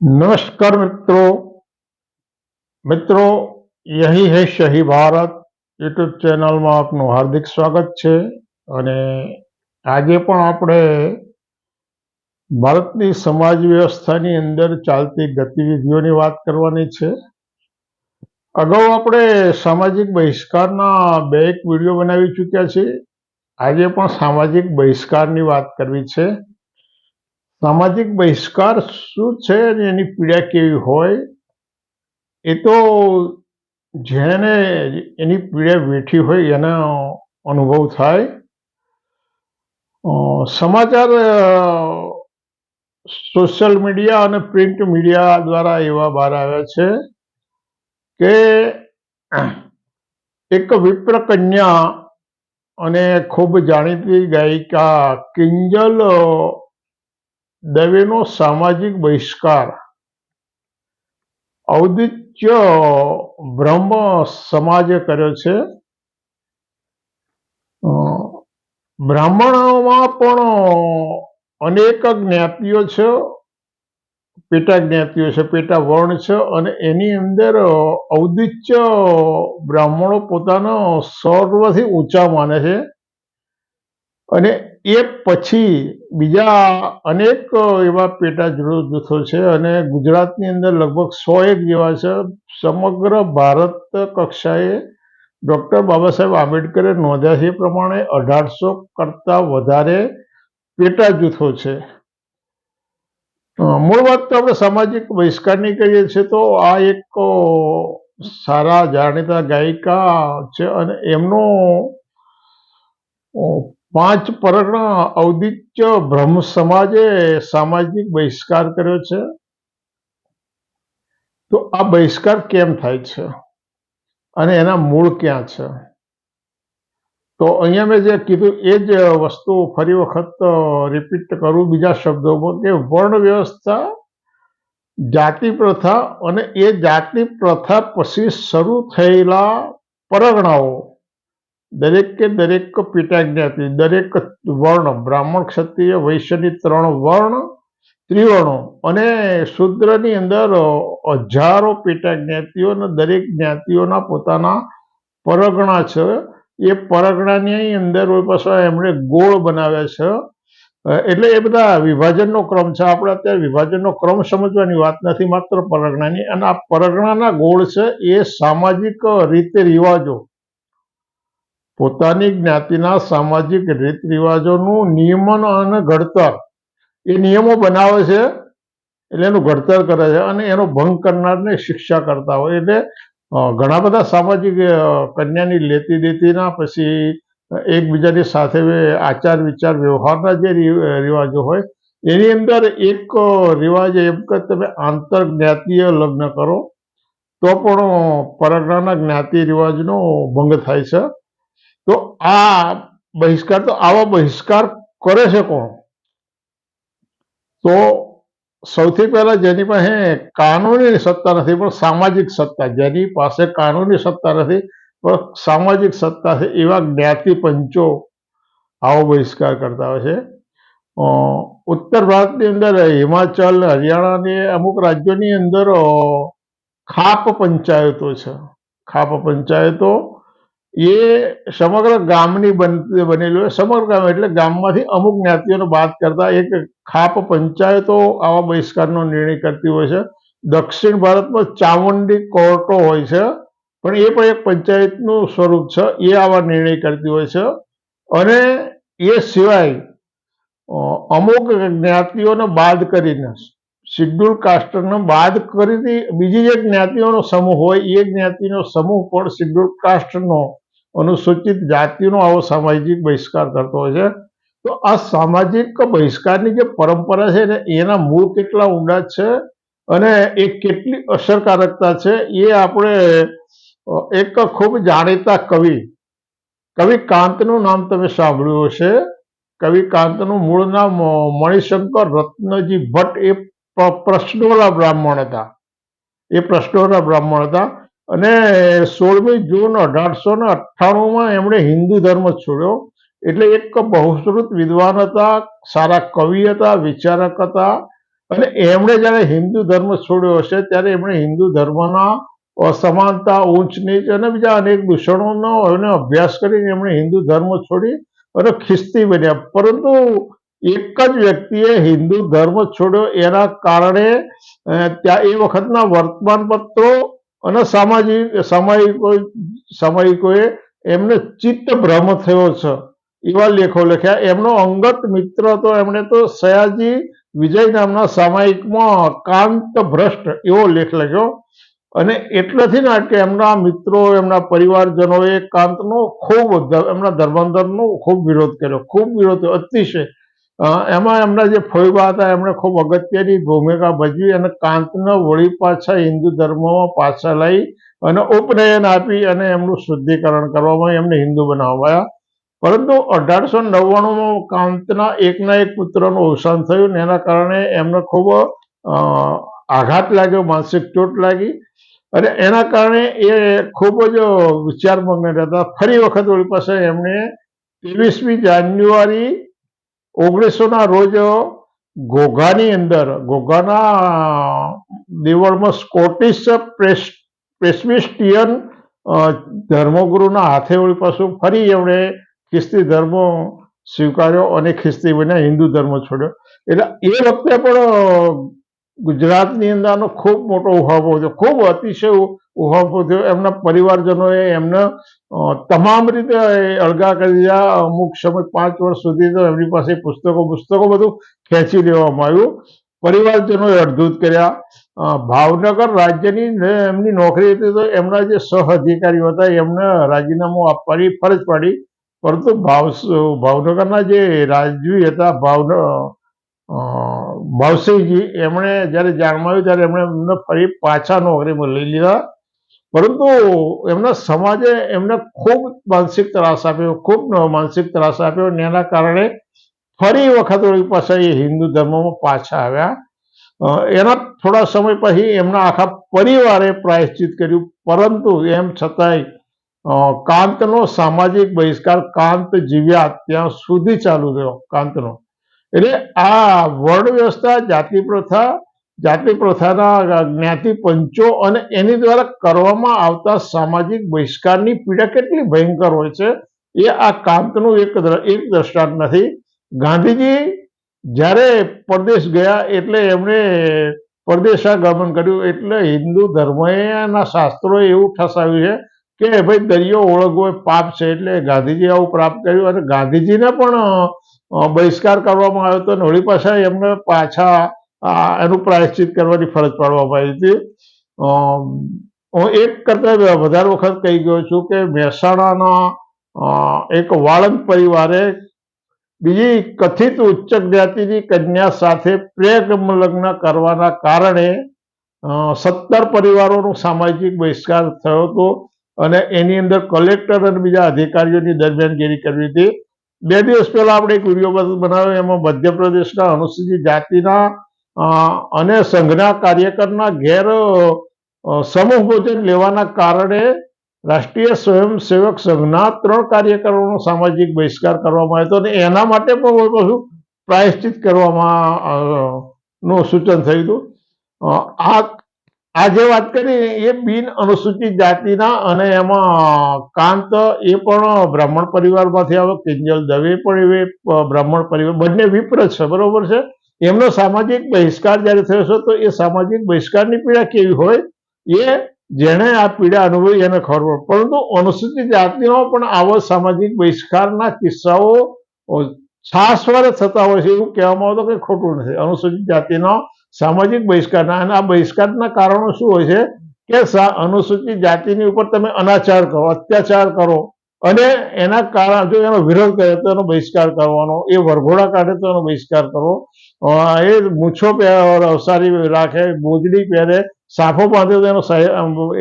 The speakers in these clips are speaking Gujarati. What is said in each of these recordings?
નમસ્કાર મિત્રો. મિત્રો, યહી હૈ શહી ભારત યુટ્યુબ ચેનલમાં આપનું હાર્દિક સ્વાગત છે અને આજે પણ આપણે ભારતની સમાજ વ્યવસ્થાની અંદર ચાલતી ગતિવિધિઓની વાત કરવાની છે. અગાઉ આપણે સામાજિક બહિષ્કારના બે એક વીડિયો બનાવી ચૂક્યા છીએ. આજે પણ સામાજિક બહિષ્કારની વાત કરવી છે. સામાજિક બહિષ્કાર શું છે અને એની પીડા કેવી હોય? એ તો જેને એની પીડા વેઠી હોય એનો અનુભવ થાય. સમાચાર સોશિયલ મીડિયા અને પ્રિન્ટ મીડિયા દ્વારા એવા બહાર આવ્યા છે કે એક વિપ્ર કન્યા અને ખૂબ જાણીતી ગાયિકા કિંજલ દવેનો સામાજિક બહિષ્કાર. ઔદિત્ય બ્રહ્મ સમાજે કર્યો છે. બ્રાહ્મણોમાં પણ અનેક જ્ઞાતિઓ છે, પેટા જ્ઞાતિઓ છે, પેટા વર્ણ છે અને એની અંદર ઔદિત્ય બ્રાહ્મણો પોતાનો સર્વથી ઊંચા માને છે. અને એ પછી બીજા અનેક એવા પેટા જૂથો છે અને ગુજરાતની અંદર લગભગ સો એક જેવા છે. સમગ્ર ભારત કક્ષાએ ડૉક્ટર બાબા સાહેબ આંબેડકરે નોંધ્યા છે પ્રમાણે અઢારસો કરતાં વધારે પેટા જૂથો છે. મૂળ વાત તો આપણે સામાજિક બહિષ્કારની કહીએ છીએ તો આ એક સારા જાણીતા ગાયિકા છે અને એમનો પાંચ પરગણા ઔદિત્ય બ્રહ્મ સમાજે સામાજિક બહિષ્કાર કર્યો છે. તો આ બહિષ્કાર કેમ થાય છે? અને એના મૂળ ક્યાં છે? તો અહીંયા મેં જે કીધું એ જ વસ્તુ ફરી વખત રિપીટ કરું બીજા શબ્દોમાં કે વર્ણ વ્યવસ્થા જાતિ પ્રથા અને એ જાતિ પ્રથા પછી શરૂ થયેલા પરગણાઓ દરેક દરેક પેટા જ્ઞાતિ દરેક વર્ણ, બ્રાહ્મણ ક્ષત્રિય, વૈશ્યની ત્રણ વર્ણ, ત્રિવર્ણો. અને શૂદ્રની અંદર હજારો પેટા જ્ઞાતિઓ અને દરેક જ્ઞાતિઓના પોતાના પરગણા છે. એ પરગણાની અંદર પાછા એમણે ગોળ બનાવ્યા છે. એટલે એ બધા વિભાજનનો ક્રમ છે. આપણે અત્યારે વિભાજનનો ક્રમ સમજવાની વાત નથી, માત્ર પરગણાની. અને આ પરગણાના ગોળ છે, એ સામાજિક રીતે રિવાજો પોતાની જ્ઞાતિના સામાજિક રીત રિવાજોનું નિયમન અને ઘડતર. એ નિયમો બનાવે છે, એટલે એનું ઘડતર કરે છે અને એનો ભંગ કરનારને શિક્ષા કરતા હોય. એટલે ઘણા બધા સામાજિક કન્યાની લેતી દેતીના પછી એકબીજાની સાથે આચાર વિચાર વ્યવહારના જે રિવાજો હોય, એની અંદર એક રિવાજ એમ કે તમે આંતર જ્ઞાતિય લગ્ન કરો, તો પણ પરગણાના જ્ઞાતિ રિવાજનો ભંગ થાય છે. તો આ બહિષ્કાર, તો આવો બહિષ્કાર કરે છે કોણ? તો સૌથી પહેલા જેની પાસે કાનૂની સત્તા નથી, પણ સામાજિક સત્તા. જેની પાસે કાનૂની સત્તા નથી, પણ સામાજિક સત્તા છે એવા જ્ઞાતિ પંચો આવો બહિષ્કાર કરતા હોય છે. ઉત્તર ભારતની અંદર હિમાચલ હરિયાણાની અમુક રાજ્યોની અંદર ખાપ પંચાયતો છે. ખાપ પંચાયતો એ સમગ્ર ગામની બનેલું સમગ્ર ગામ એટલે ગામમાંથી અમુક જ્ઞાતિઓને બાદ કરતા એક ખાપ પંચાયતો આવા બહિષ્કારનો નિર્ણય કરતી હોય છે. દક્ષિણ ભારતમાં ચામુંડી કોર્ટો હોય છે, પણ એ પણ એક પંચાયતનું સ્વરૂપ છે. એ આવા નિર્ણય કરતી હોય છે. અને એ સિવાય અમુક જ્ઞાતિઓને બાદ કરીને શિડ્યુલ કાસ્ટને બાદ કરીને બીજી જે જ્ઞાતિઓનો સમૂહ હોય, એ જ્ઞાતિનો સમૂહ પણ શિડ્યુલ કાસ્ટનો અનુસૂચિત જાતિનો આવો સામાજિક બહિષ્કાર કરતો હોય છે. તો આ સામાજિક બહિષ્કારની જે પરંપરા છે ને, એના મૂળ કેટલા ઊંડા છે અને એ કેટલી અસરકારકતા છે, એ આપણે એક ખૂબ જાણીતા કવિ કવિ કાંતનું નામ તમે સાંભળ્યું હશે. કવિ કાંતનું મૂળ નામ મણિશંકર રત્નજી ભટ્ટ, એ પ્રશ્નોલા બ્રાહ્મણ હતા. એ પ્રશ્નોલા બ્રાહ્મણ હતા અને સોળમી જૂન અઢારસો ને અઠ્ઠાણુંમાં એમણે હિન્દુ ધર્મ છોડ્યો. એટલે એક બહુશ્રુત વિદ્વાન હતા, સારા કવિ હતા, વિચારક હતા. અને એમણે જ્યારે હિન્દુ ધર્મ છોડ્યો હશે ત્યારે એમણે હિન્દુ ધર્મના અસમાનતા, ઊંચ, નીચ અને બીજા અનેક દૂષણોનો એનો અભ્યાસ કરીને એમણે હિન્દુ ધર્મ છોડી અને ખ્રિસ્તી બન્યા. પરંતુ એક જ વ્યક્તિએ હિન્દુ ધર્મ છોડ્યો એના કારણે ત્યાં એ વખતના વર્તમાનપત્રો અને સામાજિક, સામાયિકો, સામાયિકોએ એમને ચિત્ત ભ્રમ થયો છે. એવા લેખો લખ્યા. એમનો અંગત મિત્ર તો એમણે તો સયાજી વિજય નામના સામાયિકમાં કાંત ભ્રષ્ટ એવો લેખ લખ્યો. અને એટલેથી ના કે એમના મિત્રો, એમના પરિવારજનોએ કાંતનો ખૂબ એમના ધર્માંતરનો ખૂબ વિરોધ કર્યો. ખૂબ વિરોધ અતિશય એમાં એમના જે ફોઈબા હતા એમણે ખૂબ અગત્યની ભૂમિકા ભજવી અને કાંતને વળી પાછા હિન્દુ ધર્મમાં પાછા લઈ અને ઉપનયન આપી અને એમનું શુદ્ધિકરણ કરવામાં એમને હિન્દુ બનાવવામાં પરંતુ અઢારસો નવ્વાણુંમાં કાંતના એકના એક પુત્રનું અવસાન થયું ને એના કારણે એમને ખૂબ આઘાત લાગ્યો, માનસિક ચોટ લાગી અને એના કારણે એ ખૂબ જ વિચારમાં હતા. ફરી વખત વળી પાસે એમણે ત્રેવીસમી જાન્યુઆરી ઓગણીસોના રોજ ઘોઘાની અંદર, ઘોઘાના દેવળમાં સ્કોટિશ પ્રેસ પ્રેસ્બિસ્ટિયન ધર્મગુરુના હાથે વળી પાછું ફરી એમણે ખ્રિસ્તી ધર્મ સ્વીકાર્યો અને ખ્રિસ્તી બન્યા હિન્દુ ધર્મ છોડ્યો. એટલે એ વખતે પણ ગુજરાતની અંદરનો ખૂબ મોટો ઉહાપો થયો ખૂબ અતિશય ઉહાપો થયો. એમના પરિવારજનોએ એમને તમામ રીતે અળગા કરી દીધા. અમુક સમય પાંચ વર્ષ સુધી તો એમની પાસે પુસ્તકો પુસ્તકો બધું ખેંચી લેવામાં આવ્યું. પરિવારજનોએ અડધૂત કર્યા. ભાવનગર રાજ્યની એમની નોકરી હતી તો એમના જે સહ અધિકારીઓ હતા એમને રાજીનામું આપવાની ફરજ પડી. પરંતુ ભાવ ભાવનગરના જે રાજવી હતા ભાવન અ, ભાવસિંહજી એમણે જ્યારે જાણમાં આવ્યું ત્યારે એમણે એમને ફરી પાછા નોકરીમાં લઈ લીધા. પરંતુ એમના સમાજે એમને ખૂબ માનસિક ત્રાસ આપ્યો, ખૂબ માનસિક ત્રાસ આપ્યો અને એના કારણે ફરી વખત પાછા એ હિન્દુ ધર્મમાં પાછા આવ્યા. એના થોડા સમય પછી એમના આખા પરિવારે પ્રાયશ્ચિત કર્યું. પરંતુ એમ છતાંય કાંતનો સામાજિક બહિષ્કાર કાંત જીવ્યા ત્યાં સુધી ચાલુ રહ્યો, કાંતનો. એટલે આ વર્ણ વ્યવસ્થા, જાતિ પ્રથા, જાતિ પ્રથાના જ્ઞાતિ પંચો અને એની દ્વારા કરવામાં આવતા સામાજિક બહિષ્કારની પીડા કેટલી ભયંકર હોય છે, એ આ કાંતનું એક એક દ્રષ્ટાંત નથી. ગાંધીજી જ્યારે પરદેશ ગયા એટલે એમણે પરદેશાગમન કર્યું એટલે હિન્દુ ધર્મના શાસ્ત્રોએ એવું ઠસાવ્યું છે કે, ભાઈ દરિયો ઓળંગવો પાપ છે. એટલે ગાંધીજી આવું પ્રાપ્ત કર્યું અને ગાંધીજીને પણ બહિષ્કાર કરવામાં આવ્યો હતો અને વળી પાછા એમને પાછા એનું પ્રાયશ્ચિત કરવાની ફરજ પાડવામાં આવી હતી. હું એક કરતા વધારે વખત કહી ગયો છું કે મહેસાણાના એક વાળંદ પરિવારે બીજી કથિત ઉચ્ચ જ્ઞાતિની કન્યા સાથે પ્રેમ લગ્ન કરવાના કારણે સત્તર પરિવારોનો સામાજિક બહિષ્કાર થયો હતો અને એની અંદર કલેક્ટર અને બીજા અધિકારીઓની દરમિયાનગીરી કરવી હતી. બે દિવસ પહેલા આપણે એક વીડિયો બનાવ્યો એમાં મધ્યપ્રદેશના અનુસૂચિત જાતિના અને સંઘના કાર્યકરના અ, સમૂહ ભોજન લેવાના કારણે રાષ્ટ્રીય સ્વયંસેવક સંઘના ત્રણ કાર્યકરોનો સામાજિક બહિષ્કાર કરવામાં આવ્યો હતો અને એના માટે પણ પાછું પ્રાયશ્ચિત કરવામાં નું સૂચન થયું હતું. આ આ જે વાત કરી એ બિન અનુસૂચિત જાતિના અને એમાં કાંત એ પણ બ્રાહ્મણ પરિવારમાંથી આવે, કિંજલ દવે પણ એ બ્રાહ્મણ પરિવાર, બંને વિપ્ર છે, બરોબર છે? એમનો સામાજિક બહિષ્કાર જ્યારે થયો છે, તો એ સામાજિક બહિષ્કારની પીડા કેવી હોય? એ જેણે આ પીડા અનુભવી એને ખબર પરંતુ અનુસૂચિત જાતિનો પણ આવો સામાજિક બહિષ્કારના કિસ્સાઓ છાસ વારે થતા હોય છે, એવું કહેવામાં આવતો કે ખોટું નથી. અનુસૂચિત જાતિનો સામાજિક બહિષ્કારના અને આ બહિષ્કારના કારણો શું હોય છે? કે અનુસૂચિત જાતિની ઉપર તમે અનાચાર કરો, અત્યાચાર કરો. અને એના કારણ, જો એનો વિરોધ કરે તો એનો બહિષ્કાર કરવાનો. એ વરઘોડા કાઢે તો એનો બહિષ્કાર કરવો. એ મૂછો અવસારી સારી રાખે બોજડી પહેરે, સાફો બાંધે તો એનો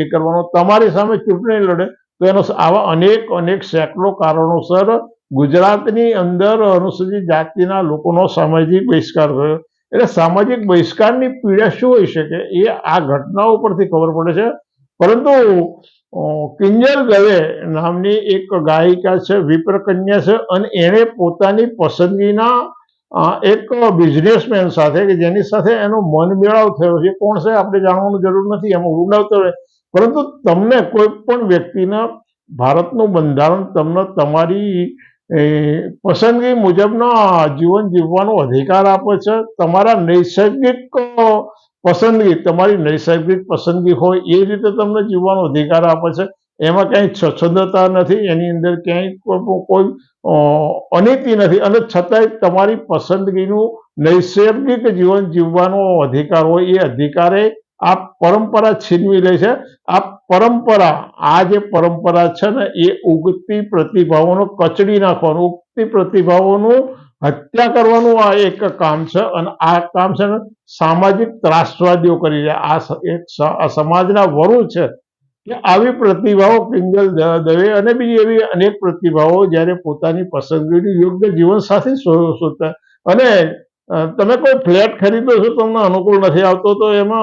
એ કરવાનો. તમારી સામે ચૂંટણી લડે તો એનો આવા અનેક અનેક સેંકડો કારણોસર ગુજરાતની અંદર અનુસૂચિત જાતિના લોકોનો સામાજિક બહિષ્કાર થયો. એટલે સામાજિક બહિષ્કારની પીડા શું હોઈ શકે એ આ ઘટનાઓ પરથી ખબર પડે છે. પરંતુ કિંજલ દવે નામની એક ગાયિકા છે વિપ્ર કન્યા છે અને એણે પોતાની પસંદગીના એક બિઝનેસમેન સાથે કે જેની સાથે એનો મન મેળાવ થયો છે. કોણ છે? આપણે જાણવાનું જરૂર નથી, એમાં ઉડાવતો હોય. પરંતુ તમને કોઈ પણ વ્યક્તિના ભારતનું બંધારણ, તમને તમારી એ, પસંદગી મુજબના જીવન જીવવાનો અધિકાર આપે છે. તમારા નૈસર્ગિક પસંદગી તમારી નૈસર્ગિક પસંદગી હોય એ રીતે તમને જીવવાનો અધિકાર આપે છે. એમાં ક્યાંય સ્વચ્છંદતા નથી એની અંદર ક્યાંય કોઈ અનીતિ નથી. અને છતાંય તમારી પસંદગીનું નૈસર્ગિક જીવન જીવવાનો અધિકાર હોય એ અધિકારે આ પરંપરા છીનવી લે છે. આ પરંપરા, આ જે પરંપરા છે ને, એ ઉગતી પ્રતિભાઓનો કચડી નાખવાનું, ઉગતી પ્રતિભાઓનું હત્યા કરવાનું આ એક કામ છે અને આ કામ છે ને સામાજિક ત્રાસવાદીઓ કરી રહ્યા. આ એક સમાજના વરુ છે કે આવી પ્રતિભાઓ દ- દવે અને બીજી એવી અનેક પ્રતિભાઓ જ્યારે પોતાની પસંદગીનું યોગ્ય જીવનસાથી શો- શોધતા. અને તમે કોઈ ફ્લેટ ખરીદો છો, તમને અનુકૂળ નથી આવતો, તો એમાં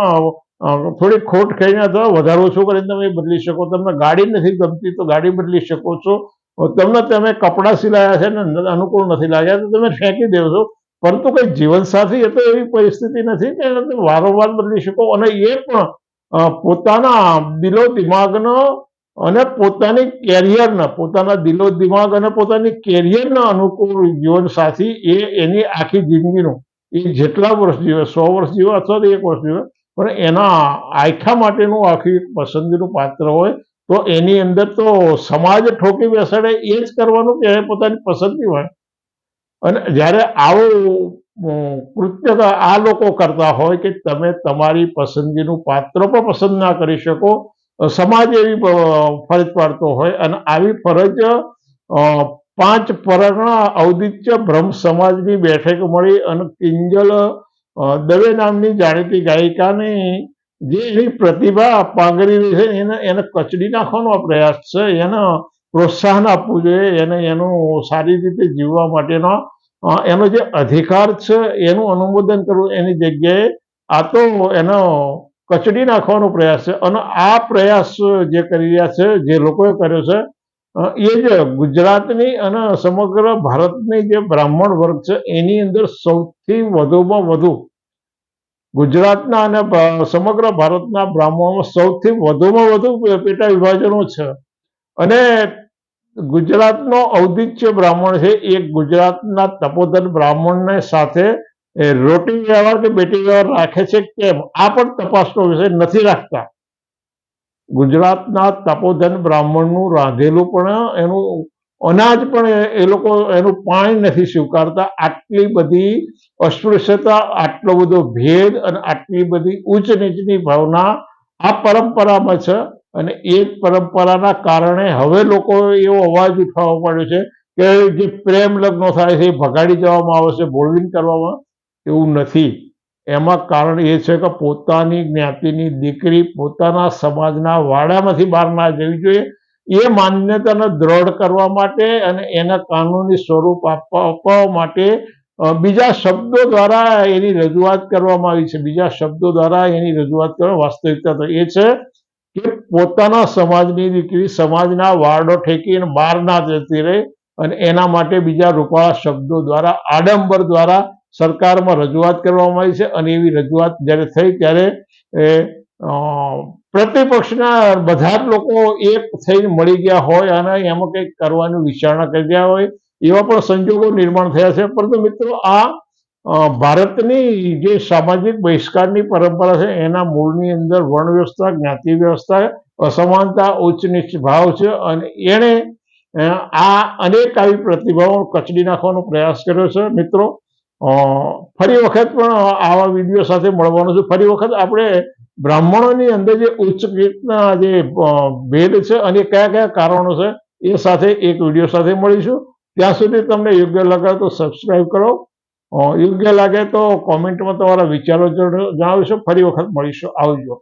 થોડી ખોટ ખાઈને અથવા વધારે ઓછો કરીને તમે બદલી શકો. તમને ગાડી નથી ગમતી તો ગાડી બદલી શકો છો. તમને તમે કપડાં સિલાયા છે ને અનુકૂળ નથી લાગ્યા તો તમે ફેંકી દેવો છો પરંતુ કોઈ જીવનસાથી એ તો એવી પરિસ્થિતિ નથી કે તમે વારંવાર બદલી શકો અને એ પણ પોતાના દિલો દિમાગનો અને પોતાની કેરિયરના, પોતાના દિલો દિમાગ અને પોતાની કેરિયરના અનુકૂળ જીવનસાથી એ એની આખી જિંદગીનું, એ જેટલા વર્ષ જીવે, સો વર્ષ જીવે અથવા તો એક વર્ષ જીવે પણ એના આયખા માટેનું આખી પસંદગીનું પાત્ર હોય તો એની અંદર તો સમાજ ઠોકી બેસાડે એ જ કરવાનું કે પોતાની પસંદગી હોય. અને જ્યારે આવું કૃત્ય આ લોકો કરતા હોય કે તમે તમારી પસંદગીનું પાત્ર પણ પસંદ ના કરી શકો, સમાજ એવી ફરજ પાડતો હોય અને આવી ફરજ પાંચ પરગણા ઔદિત્ય બ્રહ્મ સમાજની બેઠક મળી અને કિંજલ દવે નામની જાણીતી ગાયિકાની જે એની પ્રતિભા પાંગરી રહી છે, એને એને કચડી નાખવાનો પ્રયાસ છે, એને પ્રોત્સાહન આપવું જોઈએ, એને, એનું સારી રીતે જીવવા માટેનો એનો જે અધિકાર છે, એનું અનુમોદન કરવું એની જગ્યાએ આ તો એનો કચડી નાખવાનો પ્રયાસ છે. અને આ પ્રયાસ જે કરી રહ્યા છે, જે લોકોએ કર્યો છે એ જ ગુજરાતની અને સમગ્ર ભારતની જે બ્રાહ્મણ વર્ગ છે, એની અંદર સૌથી વધુમાં વધુ ગુજરાતના અને સમગ્ર ભારતના બ્રાહ્મણોમાં સૌથી વધુમાં વધુ પેટા વિભાજનો છે. અને ગુજરાતનો ઔદિત્ય બ્રાહ્મણ છે, એ ગુજરાતના તપોધન બ્રાહ્મણને સાથે રોટી વ્યવહાર કે બેટી વ્યવહાર રાખે છે, કેમ? આ પણ તપાસનો વિષય નથી રાખતા. ગુજરાતના તપોધન બ્રાહ્મણનું રાંધેલું પણ એનું અનાજ પણ એ- લોકો એનું પાણી નથી સ્વીકારતા. આટલી બધી અસ્પૃશ્યતા, આટલો બધો ભેદ અને આટલી બધી ઉચ્ચ નીચની ભાવના આ પરંપરામાં છે અને એ પરંપરાના કારણે હવે લોકો એવો અવાજ ઉઠાવવા પડ્યો છે કે જે પ્રેમ લગ્નો થાય છે એ ભગાડી જવામાં આવે છે બોળવીન કરવામાં. એવું નથી. એમાં કારણ એ છે કે પોતાની જ્ઞાતિની દીકરી પોતાના સમાજના વાડામાંથી બહાર ના જવી જોઈએ. એ માન્યતાને દ્રઢ કરવા માટે અને એને કાનૂની સ્વરૂપ આપવા આપવા માટે બીજા શબ્દો દ્વારા એની રજૂઆત કરવામાં આવી છે. બીજા શબ્દો દ્વારા એની રજૂઆત કરવા વાસ્તવિકતા તો એ છે કે પોતાના સમાજની દીકરી સમાજના વારડો ઠેકીને બહાર ના જતી રહે અને એના માટે બીજા રૂપાળા શબ્દો દ્વારા, આડંબર દ્વારા સરકારમાં રજૂઆત કરવામાં આવી છે અને એવી રજૂઆત જ્યારે થઈ ત્યારે, એ પ્રતિપક્ષના બધા જ લોકો એક થઈને મળી ગયા હોય અને એમાં કંઈક કરવાની વિચારણા કરી રહ્યા હોય, એવા પણ સંજોગો નિર્માણ થયા છે. પરંતુ મિત્રો, આ ભારતની જે સામાજિક બહિષ્કારની પરંપરા છે, એના મૂળની અંદર વર્ણ વ્યવસ્થા જ્ઞાતિ વ્યવસ્થા અસમાનતા ઉચ્ચ નીચ ભાવ છે અને એણે આ અનેક આવી પ્રતિભાવો કચડી નાખવાનો પ્રયાસ કર્યો છે. મિત્રો ફરી વખત પણ આવા વીડિયો સાથે મળવાનું છે. ફરી વખત આપણે બ્રાહ્મણોની અંદર જે ઉચ્ચ રીતના જે ભેદ છે અને કયા કયા કારણો છે એ સાથે એક વીડિયો સાથે મળીશું. ત્યાં સુધી તમને યોગ્ય લાગે તો સબસ્ક્રાઈબ કરો. યોગ્ય લાગે તો કોમેન્ટમાં તમારા વિચારો જણાવશો. ફરી વખત મળીશું. આવજો.